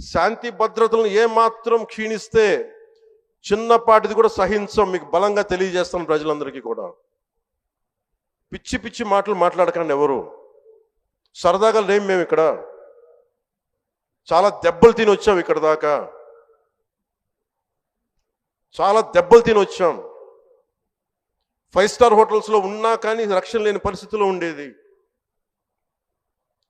శాంతి భద్రతలను ఏమాత్రం క్షీణిస్తే చిన్నపాటిది కూడా సహించం మీకు బలంగా తెలియజేస్తాను ప్రజలందరికీ కూడా. పిచ్చి పిచ్చి మాటలు మాట్లాడకండి ఎవరు? సరదాగా లేం మేము ఇక్కడ. చాలా దెబ్బలు తిని వచ్చాం ఇక్కడ దాకా. చాలా దెబ్బలు తిని వచ్చాం. ఫైవ్ స్టార్ హోటల్స్లో ఉన్నా కానీ రక్షణ లేని పరిస్థితిలో ఉండేది.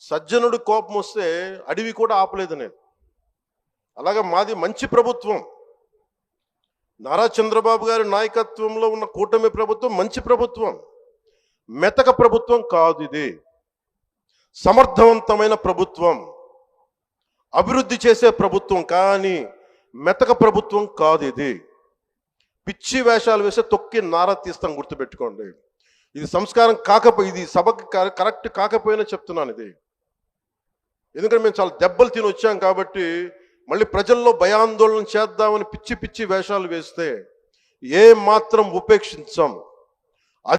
సజ్జనుడు కోపం వస్తే అడవి కూడా ఆపలేదు నేను. అలాగే మాది మంచి ప్రభుత్వం. నారా చంద్రబాబు గారి నాయకత్వంలో ఉన్న కూటమి ప్రభుత్వం మంచి ప్రభుత్వం. మెతక ప్రభుత్వం కాదు ఇది. సమర్థవంతమైన ప్రభుత్వం. అభివృద్ధి చేసే ప్రభుత్వం కానీ మెతక ప్రభుత్వం కాదు ఇది. పిచ్చి వేషాలు వేస్తే తొక్కి నారా తీస్తాం గుర్తుపెట్టుకోండి. ఇది సంస్కారం కాకపోయి ఇది సభకి కరెక్ట్ కాకపోయినా చెప్తున్నాను ఇది. ఎందుకంటే మేము చాలా దెబ్బలు తిని వచ్చాం కాబట్టి మళ్ళీ ప్రజల్లో భయాందోళన చేద్దామని పిచ్చి పిచ్చి వేషాలు వేస్తే ఏ మాత్రం ఉపేక్షించాం.